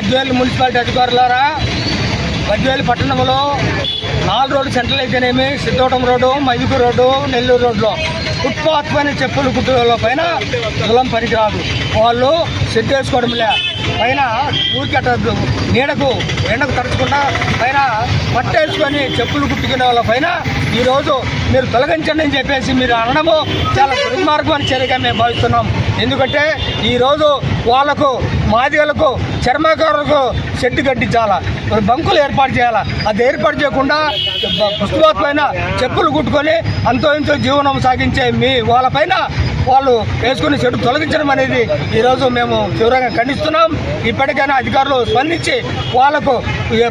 Badvel municipality అధికారులారా Badvel పట్టణంలో నాలుగు road central అయితేనేమి సిద్ధోటం రోడ్డు మైదుకు రోడ్డు నెల్లూరు రోడ్లో ఫుట్పాత్ పైన చెప్పులు కుట్టుల పైన తులం పనికిరాదు. వాళ్ళు సెట్ వేసుకోవడం లే పైన ఊరికి అట్ట నీడకు ఎండకు తడుచుకుండా పైన పట్టేసుకొని చెప్పులు కుట్టుకునే వాళ్ళ పైన ఈరోజు మీరు తొలగించండి అని చెప్పేసి మీరు అనడము చాలా దుర్మార్గమైన చర్యగా మేము భావిస్తున్నాం. ఎందుకంటే ఈరోజు వాళ్ళకు మాదిగలకు చర్మకారులకు షెడ్ కట్టించాలా బంకులు ఏర్పాటు చేయాలా అది ఏర్పాటు చేయకుండా పుస్తకాల పైన చెప్పులు కుట్టుకొని అంతో ఇంతో జీవనం సాగించే మీ వాళ్ళపైన వాళ్ళు వేసుకుని చెట్టు తొలగించడం అనేది ఈరోజు మేము తీవ్రంగా ఖండిస్తున్నాం. ఇప్పటికైనా అధికారులు స్పందించి వాళ్ళకు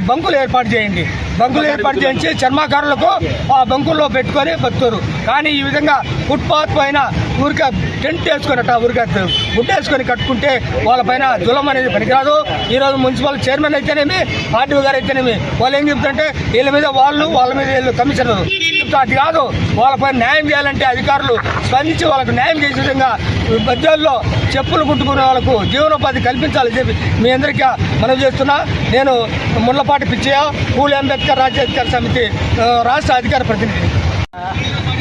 బంకులు ఏర్పాటు చేయండి. బంకులు ఏర్పాటు చేయించి చర్మాకారులకు ఆ బంకుల్లో పెట్టుకొని బతుకుతారు. కానీ ఈ విధంగా ఫుట్పాత్ పైన ఊరికే టెంట్ వేసుకొని అట్ట ఊరికే గుడ్డ వేసుకొని కట్టుకుంటే వాళ్ళపైన జులం అనేది పనికిరాదు. ఈరోజు మున్సిపల్ చైర్మన్ అయితేనేమి ఆర్టీఓ గారు అయితేనేమి వాళ్ళు ఏం చెప్తుంటే వీళ్ళ మీద వాళ్ళు వాళ్ళ మీద వీళ్ళు కమిషనర్. అది కాదు వాళ్ళపై న్యాయం చేయాలంటే అధికారులు స్పందించి వాళ్ళకు న్యాయం చేసే విధంగా మధ్యలో చెప్పులు కుట్టుకునే వాళ్ళకు జీవనోపాధి కల్పించాలని చెప్పి మీ అందరికీ మనవి చేస్తున్నా. నేను ముళ్ళపాటి పిచ్చయ్య పూలి అంబేద్కర్ రాజ్య అధికార సమితి రాష్ట్ర అధికార ప్రతినిధి.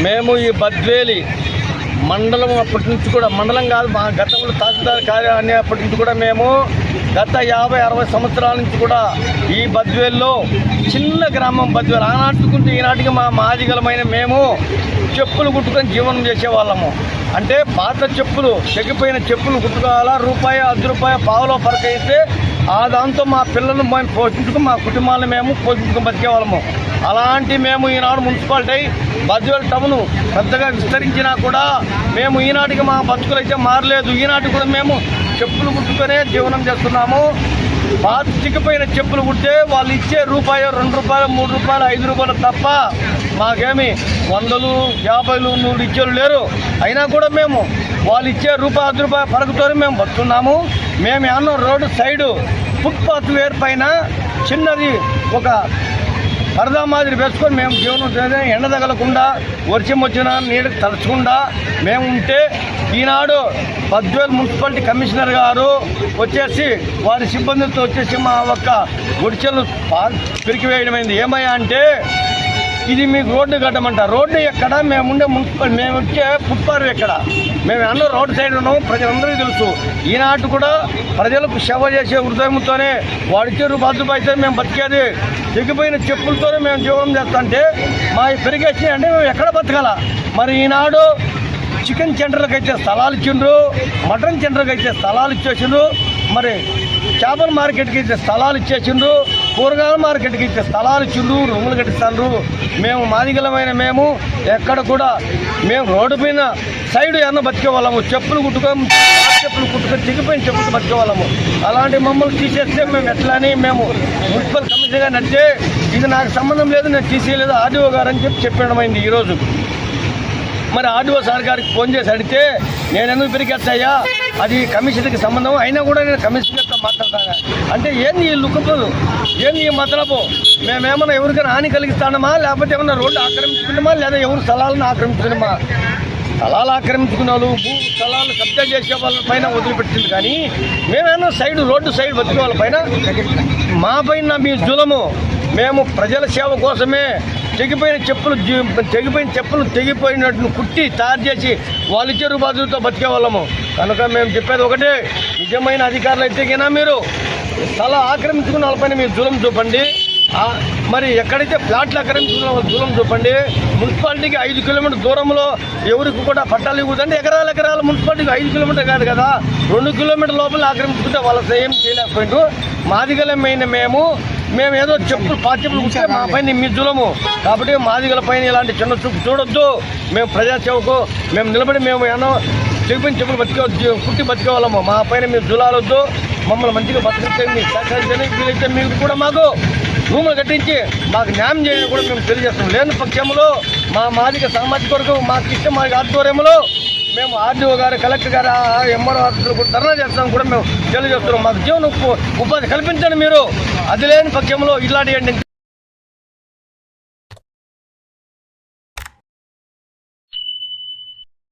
మేము ఈ బద్వేలి మండలం అప్పటి నుంచి కూడా మండలం కాదు మా గతంలో తహసీల్దార్ కార్యాలయం అప్పటి నుంచి కూడా మేము గత యాభై అరవై సంవత్సరాల నుంచి కూడా ఈ బద్వేల్లో చిన్న గ్రామం బద్వేలు ఆనాటికుంటే ఈనాటికి మా మాదిగలమైన మేము చెప్పులు కుట్టుకొని జీవనం చేసేవాళ్ళము. అంటే పాత చెప్పులు చెగిపోయిన చెప్పులు కుట్టుకోవాలా రూపాయి అర్ధ రూపాయి పావులో పరకైతే ఆ దాంతో మా పిల్లలను మేము పోషించుకుని మా కుటుంబాలను మేము పోషించుకుని బతికేవాళ్ళము. అలాంటి మేము ఈనాడు మున్సిపాలిటీ బద్వేల్ టౌను పెద్దగా విస్తరించినా కూడా మేము ఈనాటికి మా బతుకులు అయితే మారలేదు. ఈనాటికి కూడా మేము చెప్పులు కుట్టుకునే జీవనం చేస్తున్నాము. పాత చెప్పులు కుడితే వాళ్ళు ఇచ్చే రూపాయ రెండు రూపాయలు మూడు రూపాయలు ఐదు రూపాయలు తప్ప మాకేమి వందలు యాభైలు నూరు ఇచ్చేలు లేరు. అయినా కూడా మేము వాళ్ళు ఇచ్చే రూపాయి ఐదు రూపాయలు పరకుతో మేము బతున్నాము మేము ఏమన్నా రోడ్డు సైడు ఫుట్పాత్ వేర్ పైన చిన్నది ఒక పరదా మాదిరి వేసుకొని మేము జీవనం చేసే ఎండ తగలకుండా వర్షం వచ్చినా నీడ తలచకుండా మేము ఉంటే ఈనాడు పద్వేలు మున్సిపాలిటీ కమిషనర్ గారు వచ్చేసి వారి సిబ్బందితో వచ్చేసి మా ఒక్క గుడిచెలు పిరికివేయడమైంది ఏమయ్యా అంటే ఇది మీకు రోడ్డు కట్టమంట రోడ్డు ఎక్కడ? మేము ఉండే మున్సిపల్ మేము వచ్చే ఫుట్పాత్ ఎక్కడ? మేము అందరూ రోడ్ సైడ్ ఉన్నాము ప్రజలందరికీ తెలుసు. ఈనాటి కూడా ప్రజలకు సేవ చేసే హృదయంతోనే వాడిచ్చే రూపాయలు అయితే మేము బతికేది. తెగిపోయిన చెప్పులతోనే మేము జీవనం చేస్తామంటే మా పెరిగేసినాయి అంటే మేము ఎక్కడ బతకాల? మరి ఈనాడు చికెన్ సెంటర్లకు అయితే స్థలాలు ఇచ్చిండ్రు మటన్ సెంటర్కి అయితే స్థలాలు ఇచ్చేసిండ్రు మరి చేపల మార్కెట్కి అయితే స్థలాలు ఇచ్చేసిండ్రు కూరగాయల మార్కెట్కి ఇచ్చే స్థలాలు ఇచ్చిండ్రు రూములు కట్టిస్తాండ్రు. మేము మాదిగలమైన మేము ఎక్కడ కూడా మేము రోడ్డు పైన సైడ్ ఎన్న బతికే వాళ్ళము. చెప్పులు కుట్టుకొని చెప్పులు కుట్టుకొని దిగిపోయిన చెప్పులు బతికే వాళ్ళము. అలాంటి మమ్మల్ని తీసేస్తే మేము ఎట్లా అని మేము మున్సిపల్ కమిషన్గా నడిచే ఇది నాకు సంబంధం లేదు నేను తీసేయలేదు ఆర్డీఓ గారు అని చెప్పి చెప్పడమైంది ఈరోజు. మరి ఆర్డీఓ సార్ గారికి ఫోన్ చేసి అడిగితే నేను ఎందుకు పెరిగేస్తాయా అది కమిషన్కి సంబంధం. అయినా కూడా నేను కమిషనర్తో మాట్లాడతాను అంటే ఏంది ఈ లుక్కుపోదు ఏంది ఈ మతలపు మేమేమన్నా ఎవరికైనా హాని కలిగిస్తానమా? లేకపోతే ఏమన్నా రోడ్డు ఆక్రమించుకున్నామా? లేదా ఎవరు స్థలాలను ఆక్రమించుకున్నామా? స్థలాలు ఆక్రమించుకున్న వాళ్ళు భూ స్థలాలు కబ్జా చేసే వాళ్ళ పైన వదిలిపెట్టింది కానీ మేమేమన్నా సైడ్ రోడ్డు సైడ్ బతికే వాళ్ళ పైన? మా పైన మీ జులము. మేము ప్రజల సేవ కోసమే తెగిపోయిన చెప్పులు జీ- తెగిపోయిన చెప్పులు తెగిపోయినట్టు కుట్టి తయారు చేసి వాళ్ళు ఇచ్చే రూపాయలతో బతికే వాళ్ళము. కనుక మేము చెప్పేది ఒకటే నిజమైన అధికారులు అయితే గినా మీరు స్థల ఆక్రమించుకున్న వాళ్ళపైన మీరు దూరం చూపండి. మరి ఎక్కడైతే ఫ్లాట్లు ఆక్రమించుకున్న వాళ్ళు దూరం చూపండి. మున్సిపాలిటీకి ఐదు కిలోమీటర్ దూరంలో ఎవరికి కూడా పట్టాలు ఇవ్వదండి ఎకరాల ఎకరాల మున్సిపాలిటీకి ఐదు కిలోమీటర్ కాదు కదా. రెండు కిలోమీటర్ లోపల ఆక్రమించుకుంటే వాళ్ళ ఏం చేయలేకపోయిండు మాదిగలమైన మేము మేము ఏదో చెప్పులు చెప్పులు కుట్టే మా పైన మీ జులము. కాబట్టి మాదిగల పైన ఇలాంటి చిన్న చూపు చూడొద్దు. మేము ప్రజాసేవకు మేము నిలబడి మేము ఏమో చెప్పుని చెప్పులు బతికే కుట్టి బతికే వాళ్ళము. మా పైన మీరు జులాలొద్దు. మమ్మల్ని మంచిగా బతికితే మీరు సహకరించండి. వీలైతే మీకు కూడా మాకు రూములు కట్టించి మాకు న్యాయం చేయడం కూడా మేము తెలియజేస్తాం లేని పక్షంలో మా మాదిక సామాజిక వర్గం మాకు ఇష్టం మా ఆధ్వర్యంలో మేము ఆర్డీఓ గారు కలెక్టర్ గారు ఎంఆర్ఓ ఆఫీసులు కూడా ధర్నా చేస్తాం కూడా మేము తెలియజేస్తున్నాం. మాకు జీవన ఉపాధి కల్పించండి మీరు. అది లేని పక్షంలో ఇలాంటి